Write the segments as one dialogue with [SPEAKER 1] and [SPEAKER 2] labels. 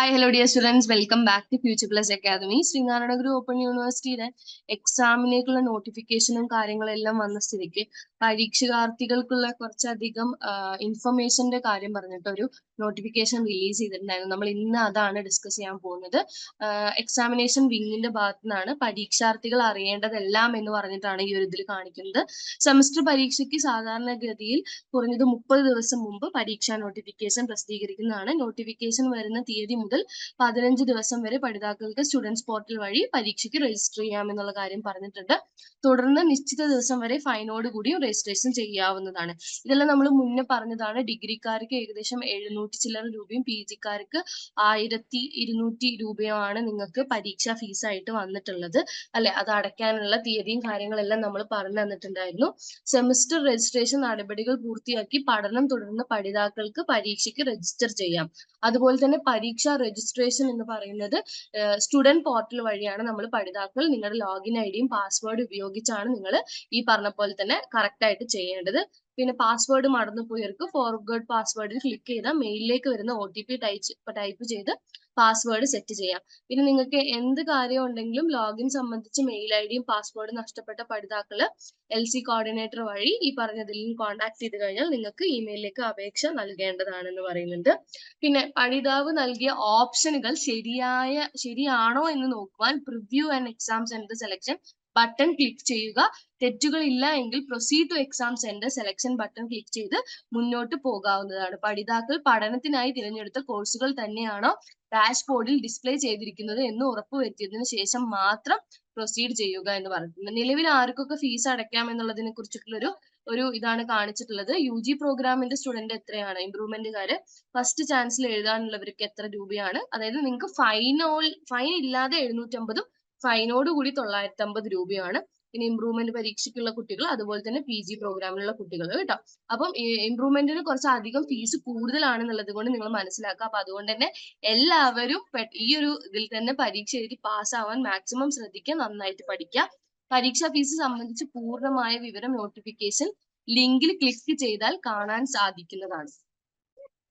[SPEAKER 1] Hi hello dear students welcome back to future plus academy Sreenarayanaguru open യൂണിവേഴ്സിറ്റിയുടെ എക്സാമിനേക്കുള്ള നോട്ടിഫിക്കേഷനും കാര്യങ്ങളെല്ലാം വന്ന സ്ഥിതിക്ക് പരീക്ഷാർത്ഥികൾക്കുള്ള കുറച്ചധികം ഇൻഫർമേഷന്റെ കാര്യം പറഞ്ഞിട്ട് ഒരു നോട്ടിഫിക്കേഷൻ റിലീസ് ചെയ്തിട്ടുണ്ടായിരുന്നു. നമ്മൾ ഇന്ന് അതാണ് ഡിസ്കസ് ചെയ്യാൻ പോകുന്നത്. എക്സാമിനേഷൻ വിങ്ങിന്റെ ഭാഗത്തു നിന്നാണ് പരീക്ഷാർത്ഥികൾ അറിയേണ്ടതെല്ലാം എന്ന് പറഞ്ഞിട്ടാണ് ഈ ഒരു ഇതിൽ കാണിക്കുന്നത്. സെമസ്റ്റർ പരീക്ഷയ്ക്ക് സാധാരണഗതിയിൽ കുറഞ്ഞത് മുപ്പത് ദിവസം മുമ്പ് പരീക്ഷാ നോട്ടിഫിക്കേഷൻ പ്രസിദ്ധീകരിക്കുന്നതാണ്. നോട്ടിഫിക്കേഷൻ വരുന്ന തീയതി മുതൽ പതിനഞ്ച് ദിവസം വരെ പഠിതാക്കൾക്ക് സ്റ്റുഡൻസ് പോർട്ടൽ വഴി പരീക്ഷയ്ക്ക് രജിസ്റ്റർ ചെയ്യാം എന്നുള്ള കാര്യം പറഞ്ഞിട്ടുണ്ട്. തുടർന്ന് നിശ്ചിത ദിവസം വരെ ഫൈനോട് കൂടിയും രജിസ്ട്രേഷൻ ചെയ്യാവുന്നതാണ്. ഇതെല്ലാം നമ്മൾ മുന്നേ പറഞ്ഞതാണ്. ഡിഗ്രിക്കാർക്ക് ഏകദേശം എഴുന്നൂറ്റി ചില്ലറ രൂപയും പി ജിക്കാർക്ക് ആയിരത്തി ഇരുന്നൂറ്റി രൂപയുമാണ് നിങ്ങൾക്ക് പരീക്ഷാ ഫീസായിട്ട് വന്നിട്ടുള്ളത്. അല്ലെ? അത് അടയ്ക്കാനുള്ള തീയതിയും കാര്യങ്ങളെല്ലാം നമ്മൾ പറഞ്ഞു തന്നിട്ടുണ്ടായിരുന്നു. സെമസ്റ്റർ രജിസ്ട്രേഷൻ നടപടികൾ പൂർത്തിയാക്കി പഠനം തുടരുന്ന പഠിതാക്കൾക്ക് പരീക്ഷയ്ക്ക് രജിസ്റ്റർ ചെയ്യാം. അതുപോലെ തന്നെ പരീക്ഷാ രജിസ്ട്രേഷൻ എന്ന് പറയുന്നത് സ്റ്റുഡന്റ് പോർട്ടൽ വഴിയാണ് നമ്മൾ പഠിതാക്കൾ നിങ്ങളുടെ ലോഗിൻ ഐ ഡിയും പാസ്വേഡ് ഉപയോഗിച്ചാണ് നിങ്ങൾ ഈ പറഞ്ഞ പോലെ തന്നെ കറക്റ്റ് ആയിട്ട് ചെയ്യേണ്ടത്. പിന്നെ പാസ്വേഡ് മറന്നുപോയവർക്ക് ഫോർവേഡ് പാസ്വേഡിൽ ക്ലിക്ക് ചെയ്താൽ മെയിലിലേക്ക് വരുന്ന ഒ ടി പി ടൈപ്പ് ചെയ്ത് പാസ്വേഡ് സെറ്റ് ചെയ്യാം. പിന്നെ നിങ്ങൾക്ക് എന്ത് കാര്യം ഉണ്ടെങ്കിലും ലോഗിൻ സംബന്ധിച്ച് മെയിൽ ഐ ഡിയും പാസ്വേഡും നഷ്ടപ്പെട്ട പഠിതാക്കൾ എൽ സി കോർഡിനേറ്റർ വഴി ഈ പറഞ്ഞതിൽ കോൺടാക്ട് ചെയ്ത് കഴിഞ്ഞാൽ നിങ്ങൾക്ക് ഇമെയിലിലേക്ക് അപേക്ഷ നൽകേണ്ടതാണെന്ന് പറയുന്നുണ്ട്. പിന്നെ പഠിതാവ് നൽകിയ ഓപ്ഷനുകൾ ശരിയായ ശരിയാണോ എന്ന് നോക്കുവാൻ preview and exam centre selection button click ചെയ്യുക. തെറ്റുകൾ ഇല്ല എങ്കിൽ proceed to exam centre selection button click ചെയ്ത് മുന്നോട്ട് പോകാവുന്നതാണ്. പഠിതാക്കൾ പഠനത്തിനായി തിരഞ്ഞെടുത്ത കോഴ്സുകൾ തന്നെയാണോ ഡാഷ്ബോർഡിൽ ഡിസ്പ്ലേ ചെയ്തിരിക്കുന്നത് എന്ന് ഉറപ്പുവരുത്തിയതിനു ശേഷം മാത്രം പ്രൊസീഡ് ചെയ്യുക എന്ന് പറഞ്ഞിട്ടുണ്ട് നിലവിൽ ആർക്കൊക്കെ ഫീസ് അടയ്ക്കാം എന്നുള്ളതിനെ കുറിച്ചിട്ടുള്ളൊരു ഒരു ഇതാണ് കാണിച്ചിട്ടുള്ളത്. യു ജി പ്രോഗ്രാമിന്റെ സ്റ്റുഡന്റ് എത്രയാണ്? ഇംപ്രൂവ്മെന്റുകാര് ഫസ്റ്റ് ചാൻസിൽ എഴുതാനുള്ളവർക്ക് എത്ര രൂപയാണ്? അതായത് നിങ്ങൾക്ക് ഫൈനോൾ ഫൈൻ ഇല്ലാതെ എഴുന്നൂറ്റമ്പതും ഫൈനോട് കൂടി തൊള്ളായിരത്തി അമ്പത് രൂപയാണ്. പിന്നെ ഇംപ്രൂവ്മെന്റ് പരീക്ഷയ്ക്കുള്ള കുട്ടികൾ അതുപോലെ തന്നെ പി ജി പ്രോഗ്രാമിലുള്ള കുട്ടികൾ കേട്ടോ. അപ്പം ഇംപ്രൂവ്മെന്റിന് കുറച്ച് അധികം ഫീസ് കൂടുതലാണെന്നുള്ളത് കൊണ്ട് നിങ്ങൾ മനസ്സിലാക്കുക. അപ്പൊ അതുകൊണ്ട് തന്നെ എല്ലാവരും ഈ ഒരു ഇതിൽ തന്നെ പരീക്ഷ എഴുതി പാസ്സാവാൻ മാക്സിമം ശ്രദ്ധിക്കുക നന്നായിട്ട് പഠിക്കുക. പരീക്ഷാ ഫീസ് സംബന്ധിച്ച് പൂർണമായ വിവരം നോട്ടിഫിക്കേഷൻ ലിങ്കിൽ ക്ലിക്ക് ചെയ്താൽ കാണാൻ സാധിക്കുന്നതാണ്.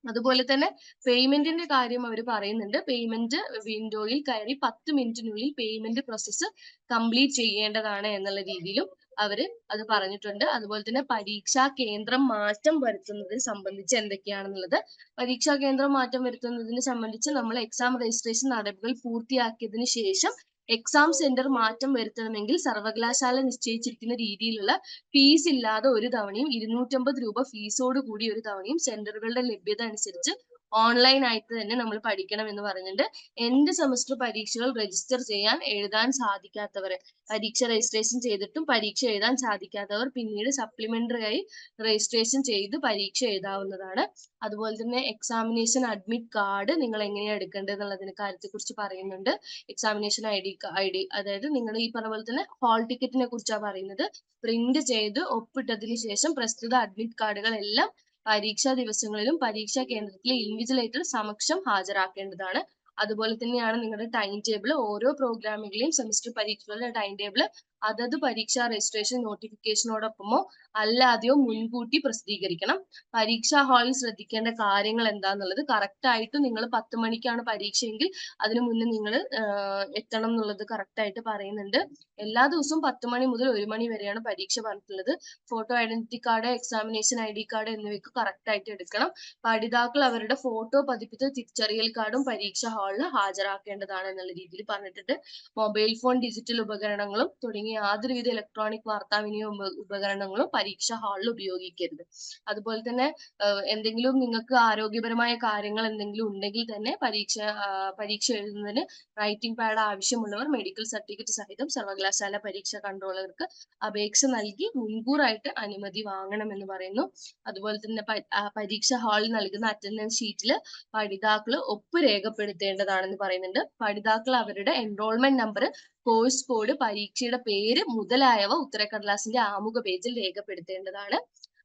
[SPEAKER 1] അതുപോലെ തന്നെ പേയ്മെന്റിന്റെ കാര്യം അവർ പറയുന്നുണ്ട്. പേയ്മെന്റ് വിൻഡോയിൽ കയറി പത്ത് മിനിറ്റിനുള്ളിൽ പേയ്മെന്റ് പ്രോസസ്സ് കംപ്ലീറ്റ് ചെയ്യേണ്ടതാണ് എന്നുള്ള രീതിയിലും അവർ അത് പറഞ്ഞിട്ടുണ്ട്. അതുപോലെ തന്നെ പരീക്ഷാ കേന്ദ്രം മാറ്റം വരുത്തുന്നതിനെ സംബന്ധിച്ച് എന്തൊക്കെയാണെന്നുള്ളത്. പരീക്ഷാ കേന്ദ്രം മാറ്റം വരുത്തുന്നതിനെ സംബന്ധിച്ച് നമ്മൾ എക്സാം രജിസ്ട്രേഷൻ നടപടികൾ പൂർത്തിയാക്കിയതിന് ശേഷം എക്സാം സെന്റർ മാറ്റം വരുത്തണമെങ്കിൽ സർവകലാശാല നിശ്ചയിച്ചിരിക്കുന്ന രീതിയിലുള്ള ഫീസ് ഇല്ലാതെ ഒരു തവണയും ഇരുന്നൂറ്റമ്പത് രൂപ ഫീസോട് കൂടി ഒരു തവണയും സെന്ററുകളുടെ ലഭ്യത അനുസരിച്ച് ഓൺലൈൻ ആയിട്ട് തന്നെ നമ്മൾ പഠിക്കണം എന്ന് പറഞ്ഞിട്ട് എൻഡ് സെമസ്റ്റർ പരീക്ഷകൾ രജിസ്റ്റർ ചെയ്യാൻ എഴുതാൻ സാധിക്കാത്തവർ പരീക്ഷ രജിസ്ട്രേഷൻ ചെയ്തിട്ടും പരീക്ഷ എഴുതാൻ സാധിക്കാത്തവർ പിന്നീട് സപ്ലിമെന്ററി ആയി രജിസ്ട്രേഷൻ ചെയ്ത് പരീക്ഷ എഴുതാവുന്നതാണ്. അതുപോലെ തന്നെ എക്സാമിനേഷൻ അഡ്മിറ്റ് കാർഡ് നിങ്ങൾ എങ്ങനെയാണ് എടുക്കേണ്ടത് എന്നുള്ളതിനെ കാര്യത്തെ കുറിച്ച് പറയുന്നുണ്ട്. Examination I D I D അതായത് നിങ്ങൾ ഈ പറഞ്ഞ പോലെ തന്നെ ഹാൾ ടിക്കറ്റിനെ കുറിച്ചാണ് പറയുന്നത്. പ്രിന്റ് ചെയ്ത് ഒപ്പിട്ടതിന് ശേഷം പ്രസ്തുത അഡ്മിറ്റ് കാർഡുകൾ എല്ലാം പരീക്ഷാ ദിവസങ്ങളിലും പരീക്ഷാ കേന്ദ്രത്തിലെ ഇൻവിജിലേറ്റർ സമക്ഷം ഹാജരാക്കേണ്ടതാണ്. അതുപോലെ തന്നെയാണ് നിങ്ങളുടെ ടൈം ടേബിൾ ഓരോ പ്രോഗ്രാമിലെയും സെമസ്റ്റർ പരീക്ഷകളുടെ ടൈം ടേബിൾ അതത് പരീക്ഷാ രജിസ്ട്രേഷൻ നോട്ടിഫിക്കേഷനോടൊപ്പമോ അല്ലാതെയോ മുൻകൂട്ടി പ്രസിദ്ധീകരിക്കണം. പരീക്ഷാ ഹാളിൽ ശ്രദ്ധിക്കേണ്ട കാര്യങ്ങൾ എന്താന്നുള്ളത് കറക്റ്റ് ആയിട്ട് നിങ്ങൾ പത്ത് മണിക്കാണ് പരീക്ഷയെങ്കിൽ അതിനു മുന്നേ നിങ്ങൾ എത്തണം എന്നുള്ളത് കറക്റ്റ് ആയിട്ട് പറയുന്നുണ്ട്. എല്ലാ ദിവസവും പത്ത് മണി മുതൽ ഒരു മണി വരെയാണ് പരീക്ഷ പറഞ്ഞിട്ടുള്ളത്. Photo identity card examination I D card എന്നിവയ്ക്ക് കറക്റ്റ് ആയിട്ട് എടുക്കണം. പഠിതാക്കൾ അവരുടെ ഫോട്ടോ പതിപ്പിച്ച തിരിച്ചറിയൽ കാർഡും പരീക്ഷാ ഹാളിൽ ഹാജരാക്കേണ്ടതാണ് എന്നുള്ള രീതിയിൽ പറഞ്ഞിട്ടുണ്ട്. മൊബൈൽ ഫോൺ ഡിജിറ്റൽ ഉപകരണങ്ങളും യാതൊരുവിധ ഇലക്ട്രോണിക് വാർത്താവിനിമയ ഉപകരണങ്ങളും പരീക്ഷാ ഹാളിൽ ഉപയോഗിക്കരുത്. അതുപോലെ തന്നെ എന്തെങ്കിലും നിങ്ങൾക്ക് ആരോഗ്യപരമായ കാര്യങ്ങൾ എന്തെങ്കിലും ഉണ്ടെങ്കിൽ തന്നെ പരീക്ഷ പരീക്ഷ എഴുതുന്നതിന് റൈറ്റിംഗ് പാഡ് ആവശ്യമുള്ളവർ മെഡിക്കൽ സർട്ടിഫിക്കറ്റ് സഹിതം സർവകലാശാല പരീക്ഷ കൺട്രോളർക്ക് അപേക്ഷ നൽകി മുൻകൂറായിട്ട് അനുമതി വാങ്ങണം എന്ന് പറയുന്നു. അതുപോലെ തന്നെ പരീക്ഷ ഹാളിൽ നൽകുന്ന അറ്റൻഡൻസ് ഷീറ്റിൽ പഠിതാക്കൾ ഒപ്പ് രേഖപ്പെടുത്തേണ്ടതാണെന്ന് പറയുന്നുണ്ട്. പഠിതാക്കൾ അവരുടെ എൻറോൾമെന്റ് നമ്പർ കോഴ്സ് കോഡ് പരീക്ഷയുടെ പേര് മുതലായവ ഉത്തരക്കടലാസിന്റെ ആമുഖ പേജിൽ രേഖപ്പെടുത്തേണ്ടതാണ്.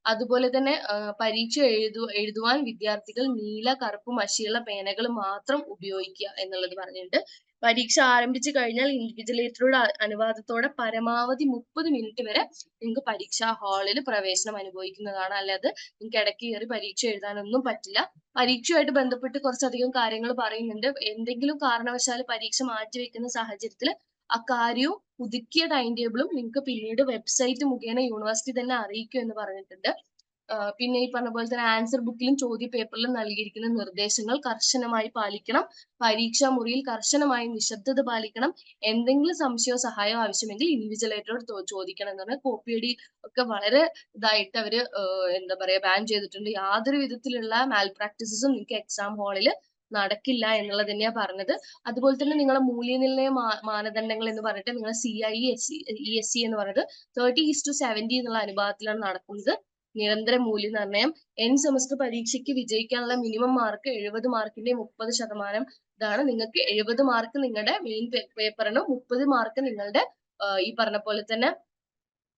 [SPEAKER 1] അതുപോലെ തന്നെ പരീക്ഷ എഴുതു എഴുതുവാൻ വിദ്യാർത്ഥികൾ നീല കറുപ്പ് മഷിയുള്ള പേനകൾ മാത്രം ഉപയോഗിക്കുക എന്നുള്ളത് പറഞ്ഞിട്ടുണ്ട്. പരീക്ഷ ആരംഭിച്ചു കഴിഞ്ഞാൽ ഇൻവിജിലേറ്ററുടെ അനുവാദത്തോടെ പരമാവധി മുപ്പത് മിനിറ്റ് വരെ നിങ്ങൾക്ക് പരീക്ഷാ ഹാളിൽ പ്രവേശനം അനുഭവിക്കുന്നതാണ്. അല്ലാതെ നിങ്ങൾക്ക് ഇടയ്ക്ക് കയറി പരീക്ഷ എഴുതാനൊന്നും പറ്റില്ല. പരീക്ഷയുമായിട്ട് ബന്ധപ്പെട്ട് കുറച്ചധികം കാര്യങ്ങൾ പറയുന്നുണ്ട്. എന്തെങ്കിലും കാരണവശാൽ പരീക്ഷ മാറ്റിവെക്കുന്ന സാഹചര്യത്തിൽ അക്കാര്യവും പുതുക്കിയ ടൈം ടേബിളും നിങ്ങൾക്ക് പിന്നീട് വെബ്സൈറ്റ് മുഖേന യൂണിവേഴ്സിറ്റി തന്നെ അറിയിക്കും എന്ന് പറഞ്ഞിട്ടുണ്ട്. പിന്നെ ഈ പറഞ്ഞ പോലെ തന്നെ ആൻസർ ബുക്കിലും ചോദ്യ പേപ്പറിലും നൽകിയിരിക്കുന്ന നിർദ്ദേശങ്ങൾ കർശനമായി പാലിക്കണം. പരീക്ഷാ മുറിയിൽ കർശനമായി നിശബ്ദത പാലിക്കണം. എന്തെങ്കിലും സംശയമോ സഹായമോ ആവശ്യമെങ്കിൽ ഇൻവിജിലേറ്ററോട് ചോദിക്കണം എന്ന് പറഞ്ഞാൽ കോപ്പിയടി ഒക്കെ വളരെ ഇതായിട്ട് അവർ എന്താ പറയാ ബാൻ ചെയ്തിട്ടുണ്ട്. യാതൊരു വിധത്തിലുള്ള മാൽ പ്രാക്ടീസസും നിങ്ങൾക്ക് എക്സാം ഹാളിൽ നടക്കില്ല എന്നുള്ളത് തന്നെയാ പറഞ്ഞത്. അതുപോലെ തന്നെ നിങ്ങളുടെ മൂല്യനിർണയ മാനദണ്ഡങ്ങൾ എന്ന് പറഞ്ഞിട്ട് നിങ്ങളെ C I S E S C എന്ന് പറയുന്നത് തേർട്ടി ഈസ് ടു സെവന്റി എന്നുള്ള അനുപാതത്തിലാണ് നടക്കുന്നത്. നിരന്തര മൂല്യനിർണയം. എൻ സെമസ്റ്റർ പരീക്ഷയ്ക്ക് വിജയിക്കാനുള്ള മിനിമം മാർക്ക് എഴുപത് മാർക്കിന്റെ മുപ്പത് ശതമാനം ഇതാണ്. നിങ്ങൾക്ക് എഴുപത് മാർക്ക് നിങ്ങളുടെ മെയിൻ പേപ്പറിനും മുപ്പത് മാർക്ക് നിങ്ങളുടെ ഈ പറഞ്ഞ പോലെ തന്നെ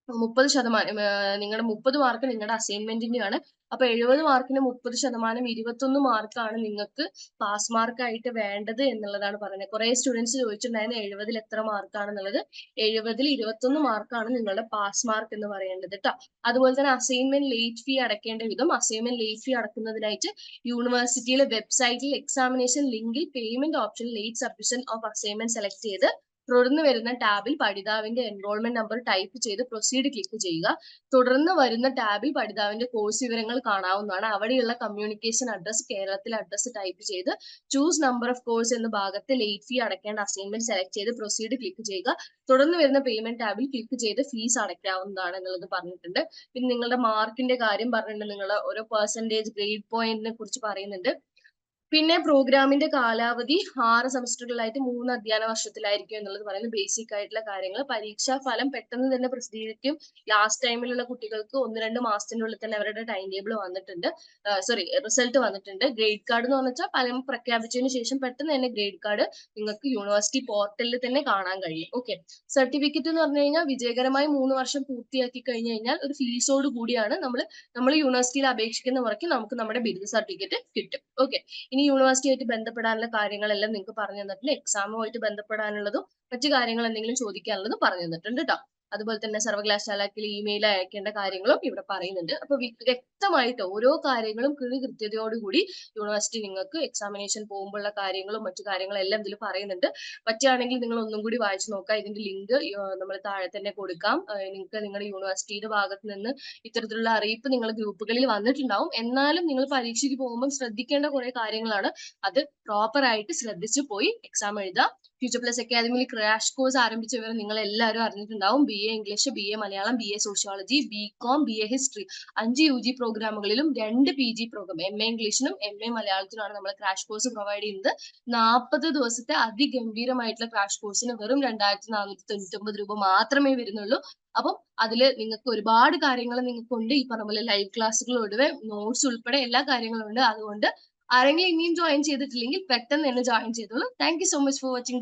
[SPEAKER 1] മുപ്പത് ശതമാനം നിങ്ങളുടെ മുപ്പത് മാർക്ക് നിങ്ങളുടെ അസൈൻമെന്റിന്റെയാണ് അപ്പൊ എഴുപത് മാർക്കിന് മുപ്പത് ശതമാനം ഇരുപത്തൊന്ന് മാർക്കാണ് നിങ്ങൾക്ക് പാസ് മാർക്കായിട്ട് വേണ്ടത് എന്നുള്ളതാണ് പറയുന്നത്. കുറെ സ്റ്റുഡൻസ് ചോദിച്ചിട്ടുണ്ടായിരുന്നു എഴുപതിൽ എത്ര മാർക്കാണെന്നുള്ളത് എഴുപതിൽ ഇരുപത്തൊന്ന് മാർക്കാണ് നിങ്ങളുടെ പാസ് മാർക്ക് എന്ന് പറയേണ്ടത് കേട്ടോ അതുപോലെ തന്നെ അസൈൻമെന്റ് ലേറ്റ് ഫീ അടക്കേണ്ട വിധം അസൈൻമെന്റ് ലേറ്റ് ഫീ അടക്കുന്നതിനായിട്ട് യൂണിവേഴ്സിറ്റിയിലെ വെബ്സൈറ്റിൽ എക്സാമിനേഷൻ ലിങ്കിൽ payment option late submission of assignment select ചെയ്ത് തുടർന്ന് വരുന്ന ടാബിൽ പഠിതാവിന്റെ എൻറോൾമെന്റ് നമ്പർ ടൈപ്പ് ചെയ്ത് പ്രൊസീഡ് ക്ലിക്ക് ചെയ്യുക. തുടർന്ന് വരുന്ന ടാബിൽ പഠിതാവിന്റെ കോഴ്സ് വിവരങ്ങൾ കാണാവുന്നതാണ്. അവിടെയുള്ള കമ്മ്യൂണിക്കേഷൻ അഡ്രസ് കേരളത്തിലെ അഡ്രസ് ടൈപ്പ് ചെയ്ത് ചൂസ് നമ്പർ ഓഫ് കോഴ്സ് എന്ന ഭാഗത്ത് ലേറ്റ് ഫീ അടയ്ക്കേണ്ട അസൈൻമെന്റ് സെലക്ട് ചെയ്ത് പ്രൊസീഡ് ക്ലിക്ക് ചെയ്യുക. തുടർന്ന് വരുന്ന പേയ്മെന്റ് ടാബിൽ ക്ലിക്ക് ചെയ്ത് ഫീസ് അടയ്ക്കാവുന്നതാണ് എന്നുള്ളത് പറഞ്ഞിട്ടുണ്ട്. പിന്നെ നിങ്ങളുടെ മാർക്കിന്റെ കാര്യം പറഞ്ഞിട്ടുണ്ട്. നിങ്ങളുടെ ഓരോ പെർസെന്റേജ് ഗ്രേഡ് പോയിന്റിനെ കുറിച്ച് പറയുന്നുണ്ട്. പിന്നെ പ്രോഗ്രാമിന്റെ കാലാവധി ആറ് സെമസ്റ്ററുകളായിട്ട് മൂന്ന് അധ്യയന വർഷത്തിലായിരിക്കും എന്നുള്ളത് പറയുന്നത് ബേസിക് ആയിട്ടുള്ള കാര്യങ്ങൾ. പരീക്ഷാ ഫലം പെട്ടെന്ന് തന്നെ പ്രസിദ്ധീകരിക്കും. ലാസ്റ്റ് ടൈമിലുള്ള കുട്ടികൾക്ക് ഒന്ന് രണ്ട് മാസത്തിനുള്ളിൽ തന്നെ അവരുടെ ടൈം ടേബിൾ വന്നിട്ടുണ്ട് സോറി റിസൾട്ട് വന്നിട്ടുണ്ട്. ഗ്രേഡ് കാർഡ് എന്ന് പറഞ്ഞാൽ ഫലം പ്രഖ്യാപിച്ചതിന് ശേഷം പെട്ടെന്ന് തന്നെ ഗ്രേഡ് കാർഡ് നിങ്ങൾക്ക് യൂണിവേഴ്സിറ്റി പോർട്ടലിൽ തന്നെ കാണാൻ കഴിയും. ഓക്കെ സർട്ടിഫിക്കറ്റ് എന്ന് പറഞ്ഞു കഴിഞ്ഞാൽ വിജയകരമായി മൂന്ന് വർഷം പൂർത്തിയാക്കി കഴിഞ്ഞു കഴിഞ്ഞാൽ ഒരു ഫീസോട് കൂടിയാണ് നമ്മൾ നമ്മൾ യൂണിവേഴ്സിറ്റിയിൽ അപേക്ഷിക്കുന്ന മുറയ്ക്ക് നമുക്ക് നമ്മുടെ ബിരുദ സർട്ടിഫിക്കറ്റ് കിട്ടും. ഓക്കെ ഇനി യൂണിവേഴ്സിറ്റി ആയിട്ട് ബന്ധപ്പെടാനുള്ള കാര്യങ്ങളെല്ലാം നിങ്ങൾക്ക് പറഞ്ഞു തന്നിട്ടുണ്ട്. എക്സാമുമായിട്ട് ബന്ധപ്പെടാനുള്ളതും മറ്റു കാര്യങ്ങൾ എന്തെങ്കിലും ചോദിക്കാനുള്ളതും പറഞ്ഞു തന്നിട്ടുണ്ട് കേട്ടോ അതുപോലെ തന്നെ സർവകലാശാലയ്ക്ക് ഇമെയിൽ അയക്കേണ്ട കാര്യങ്ങളും ഇവിടെ പറയുന്നുണ്ട്. അപ്പൊ വ്യക്തമായിട്ട് ഓരോ കാര്യങ്ങളും കിഴി കൃത്യതയോടുകൂടി യൂണിവേഴ്സിറ്റി നിങ്ങൾക്ക് എക്സാമിനേഷൻ പോകുമ്പോഴുള്ള കാര്യങ്ങളും മറ്റു കാര്യങ്ങളും എല്ലാം ഇതിൽ പറയുന്നുണ്ട്. പറ്റുകയാണെങ്കിൽ നിങ്ങൾ ഒന്നും കൂടി വായിച്ചു നോക്കാം ഇതിന്റെ ലിങ്ക് നമ്മൾ താഴെ തന്നെ കൊടുക്കാം. നിങ്ങൾക്ക് നിങ്ങളുടെ യൂണിവേഴ്സിറ്റിയുടെ ഭാഗത്ത് നിന്ന് ഇത്തരത്തിലുള്ള അറിയിപ്പ് നിങ്ങൾ ഗ്രൂപ്പുകളിൽ വന്നിട്ടുണ്ടാവും. എന്നാലും നിങ്ങൾ പരീക്ഷയ്ക്ക് പോകുമ്പോൾ ശ്രദ്ധിക്കേണ്ട കുറെ കാര്യങ്ങളാണ്. അത് പ്രോപ്പർ ആയിട്ട് ശ്രദ്ധിച്ചു പോയി എക്സാം എഴുതുക. ഫ്യൂച്ചർ പ്ലസ് അക്കാദമിയിൽ ക്രാഷ് കോഴ്സ് ആരംഭിച്ച വിവരം നിങ്ങൾ എല്ലാവരും അറിഞ്ഞിട്ടുണ്ടാവും B English B A Malayalam B A sociology B com B A history അഞ്ച് യു ജി പ്രോഗ്രാമുകളിലും രണ്ട് P G program M A ഇംഗ്ലീഷിനും M A മലയാളത്തിനുമാണ് നമ്മൾ ക്രാഷ് കോഴ്സ് പ്രൊവൈഡ് ചെയ്യുന്നത്. നാൽപ്പത് ദിവസത്തെ അതിഗംഭീരമായിട്ടുള്ള ക്രാഷ് കോഴ്സിന് വെറും രണ്ടായിരത്തി നാനൂറ്റി തൊണ്ണൂറ്റി രൂപ മാത്രമേ വരുന്നുള്ളൂ. അപ്പം അതിൽ നിങ്ങൾക്ക് ഒരുപാട് കാര്യങ്ങൾ നിങ്ങൾക്കുണ്ട്. ഈ പറഞ്ഞ പോലെ ലൈവ് ക്ലാസ്സുകൾ ഒടുവെ നോട്ട്സ് ഉൾപ്പെടെ എല്ലാ കാര്യങ്ങളും ഉണ്ട്. അതുകൊണ്ട് ആരെങ്കിലും ഇനിയും ജോയിൻ ചെയ്തിട്ടില്ലെങ്കിൽ പെട്ടെന്ന് തന്നെ ജോയിൻ ചെയ്തോളൂ. Thank you so much for watching